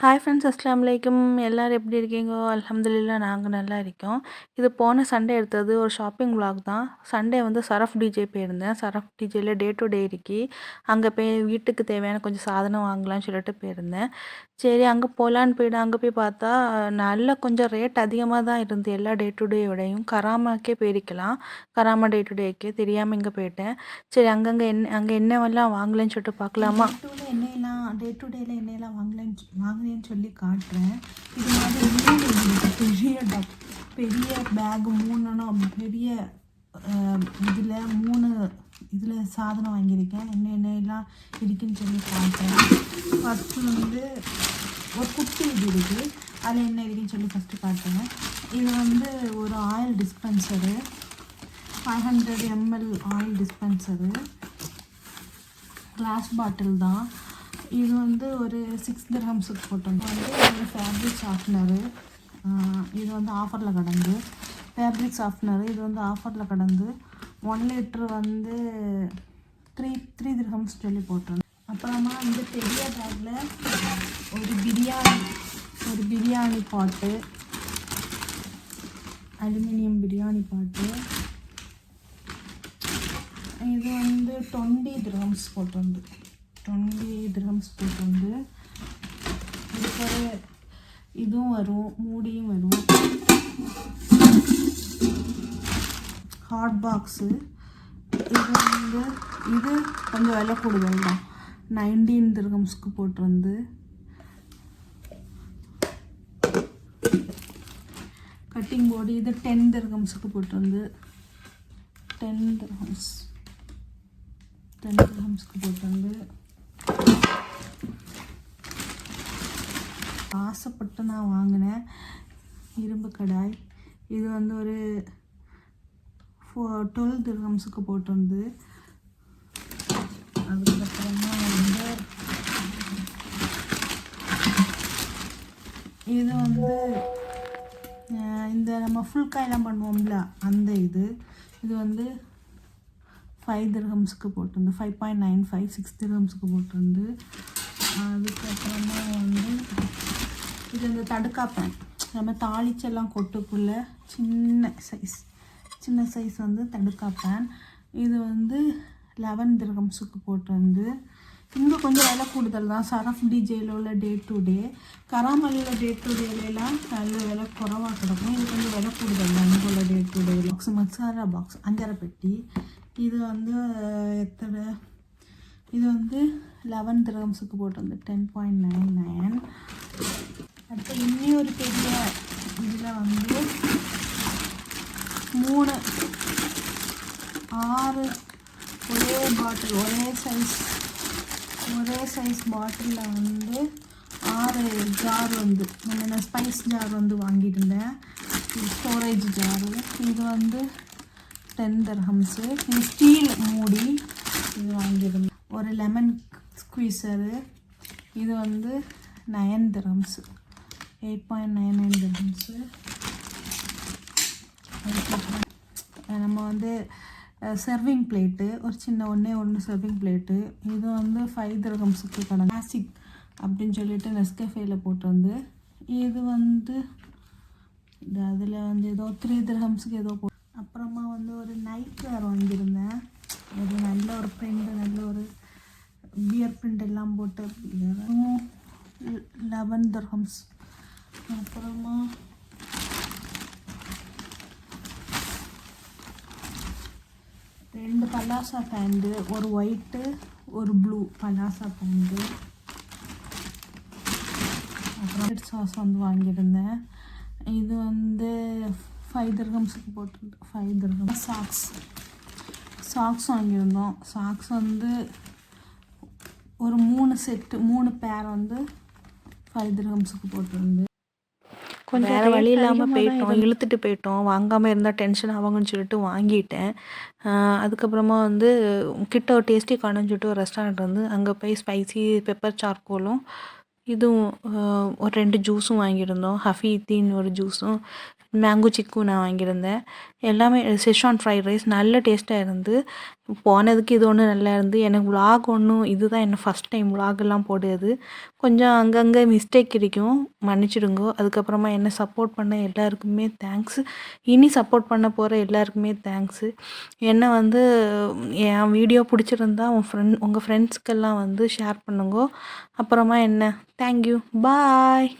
Hi friends அஸ்லாம் வலைக்கும் எல்லோரும் எப்படி இருக்கீங்க? அலமதுல்லா நாங்கள் நல்லா இருக்கோம். இது போன சண்டே எடுத்தது ஒரு ஷாப்பிங் விளாக் தான். சண்டே வந்து சரஃப் டிஜே போயிருந்தேன். சரஃப் டிஜேயில் டே டு டே இருக்கி. அங்கே போய் வீட்டுக்கு தேவையான கொஞ்சம் சாதனம் வாங்கலாம்னு சொல்லிட்டு போயிருந்தேன். சரி அங்கே போகலான்னு போய்ட்டு அங்கே போய் பார்த்தா நல்ல கொஞ்சம் ரேட் அதிகமாக தான் இருந்து எல்லா டே டு டே விடையும் கராமாக்கே போயிருக்கலாம். கராமா டே டு டேக்கே தெரியாமல் இங்கே போயிட்டேன். சரி அங்கங்கே என்ன அங்கே என்னவெல்லாம் வாங்கலைன்னு சொல்லிட்டு பார்க்கலாமா? டே டு டேயில் என்னெல்லாம் வாங்கலன்னு சொல்லி காட்டுறேன். இது மாதிரி பெரிய டப் பெரிய பேக் மூணுனும் பெரிய இதில் மூணு இதில் சாதனம் வாங்கியிருக்கேன். என்ன எண்ணெயெல்லாம் இருக்குன்னு சொல்லி காட்டுறேன். ஃபஸ்ட்டு வந்து ஒரு குட்டி இது இருக்குது அதில் என்ன இருக்குன்னு சொல்லி ஃபஸ்ட்டு காட்டுறேன். இது வந்து ஒரு oil dispenser five hundred ML oil dispenser glass bottle தான். இது வந்து ஒரு சிக்ஸ் கிராம்ஸுக்கு போட்டோம் வந்து ஒரு ஃபேப்ரிக் சாஃப்ட்னரு இது வந்து ஆஃபரில் கிடந்து. ஃபேப்ரிக் சாஃப்ட்னரு இது வந்து ஆஃபரில் கடந்து ஒன் லிட்ரு வந்து த்ரீ த்ரீ திரகம்ஸ் சொல்லி போட்டிருந்தேன் அப்புறமா வந்து பெரிய பேக்கில் ஒரு பிரியாணி ஒரு பிரியாணி பாட்டு அலுமினியம் பிரியாணி பாட்டு இது வந்து டுவெண்ட்டி திரம்ஸ் போட்டுண்டு டுவெண்ட்டி திரம்ஸ் வந்து இதுக்கு இதுவும் வரும் மூடியும் வரும். ஹாட் பாக்ஸு இது வந்து இது கொஞ்சம் விலை கூடுதல் தான் நைன்டீன் திரகம்ஸ்க்கு போட்டிருந்து. கட்டிங் போர்டு இது டென் திரகம்ஸுக்கு போட்டிருந்து. டென் திரகம்ஸ் டென் திரகம்ஸ்க்கு போட்டு வந்து ஆசைப்பட்டு நான் வாங்கினேன். இரும்பு கடாய். இது வந்து ஒரு ஃபோ டுவெல் திரகம்ஸுக்கு போட்டிருந்து அதுக்கப்புறமா வந்து இது வந்து இந்த நம்ம ஃபுல் காயெல்லாம் பண்ணுவோம்ல அந்த இது. இது வந்து ஃபைவ் திரகம்ஸுக்கு போட்டிருந்து five point nine five six திரகம்ஸுக்கு போட்டிருந்து அதுக்கப்புறமா தடுக்காப்பேன். நம்ம தாளிச்செல்லாம் கொட்டுக்குள்ள சின்ன சைஸ் சின்ன சைஸ் வந்து தடுக்காப்பேன். இது வந்து லெவன் திரகம்ஸுக்கு போட்டு வந்து இங்கே கொஞ்சம் விலை கூடுதல் தான். சரஃப் டிஜேயில் உள்ள day to day கராமலியில் day to டேலாம் நல்ல விலை குறவாக கிடக்கும். இது கொஞ்சம் விலை கூடுதல் தான் இங்கே உள்ள day to day box masala box அஞ்சரை பெட்டி. இது வந்து எத்தனை? இது வந்து லெவன் திரகம்ஸுக்கு போட்டு வந்து டென் பாயிண்ட் நைன் நைன் ஒரு இன்னொரு பெரிய இதில் வந்து மூணு ஆறு ஒரே பாட்டில் ஒரே சைஸ் ஒரே சைஸ் பாட்டிலில் வந்து ஆறு ஜார் வந்து நான் ஸ்பைஸ் ஜார் வந்து வாங்கியிருந்தேன். ஸ்டோரேஜ் ஜாரு இது வந்து டென் தர்ஹம்ஸு இது ஸ்டீல் மூடி இது வாங்கியிருந்தேன். ஒரு லெமன் ஸ்குவீசரு இது வந்து nine dirhams eight point nine nine dirhams அதுக்கப்புறம் நம்ம வந்து சர்விங் பிளேட்டு ஒரு சின்ன ஒன்றே ஒன்று சர்விங் பிளேட்டு இது வந்து ஃபைவ் திரகம்ஸுக்கு கடை. நாசிக் அப்படின்னு சொல்லிட்டு நெஸ்கஃபேல போட்டு வந்து இது வந்து இது அதில் வந்து ஏதோ த்ரீ திரகம்ஸுக்கு ஏதோ போ அப்புறமா வந்து ஒரு நைட் வேர் வாங்கியிருந்தேன். ஒரு நல்ல ஒரு பிரிண்ட் நல்ல ஒரு பியர் பிரிண்ட் எல்லாம் போட்டு லெவன் திரகம்ஸ் அப்புறமா ரெண்டு பலாசா பேண்டு ஒரு ஒயிட்டு ஒரு ப்ளூ பலாசா பேண்டு. அப்புறம் சாஸ் வந்து வாங்கியிருந்தேன். இது வந்து ஃபைவ் திரகம்ஸுக்கு போட்டு ஃபைவ் திரகம் சாக்ஸ் சாக்ஸ் வாங்கியிருந்தோம். சாக்ஸ் வந்து ஒரு மூணு செட்டு மூணு பேர் வந்து ஃபைவ் திரகம்ஸுக்கு போட்டிருந்து கொஞ்சம் வேறு வழி இல்லாமல் போயிட்டோம் இழுத்துட்டு போயிட்டோம். வாங்காமல் இருந்தால் டென்ஷன் ஆவாங்கன்னு சொல்லிட்டு வாங்கிட்டேன். அதுக்கப்புறமா வந்து கிட்ட ஒரு டேஸ்டி கார்னர்னு சொல்லிட்டு ஒரு ரெஸ்டாரண்ட் வந்து அங்கே போய் ஸ்பைசி பெப்பர் சார்கோலும் இதுவும் ஒரு ரெண்டு ஜூஸும் வாங்கியிருந்தோம். ஹஃபீத்தின்னு ஒரு ஜூஸும் மேங்கோ சிக்கு நான் வாங்கியிருந்தேன். எல்லாமே செஷான் ஃப்ரைட் ரைஸ் நல்ல டேஸ்ட்டாக இருந்து போனதுக்கு இது ஒன்று நல்லா இருந்து எனக்கு vlog ஒன்றும் இதுதான் என்ன ஃபஸ்ட் டைம் எல்லாம் போடுறது கொஞ்சம் அங்கங்கே மிஸ்டேக் கிடைக்கும் மன்னிச்சிடுங்க. அதுக்கப்புறமா என்னை சப்போர்ட் பண்ண எல்லாருக்குமே தேங்க்ஸ் இனி சப்போர்ட் பண்ண போகிற எல்லாருக்குமே தேங்க்ஸு என்ன வந்து என் வீடியோ பிடிச்சிருந்தா உன் ஃப்ரெண்ட் உங்கள் ஃப்ரெண்ட்ஸ்க்கெல்லாம் வந்து ஷேர் பண்ணுங்க. அப்புறமா என்ன? Thank you bye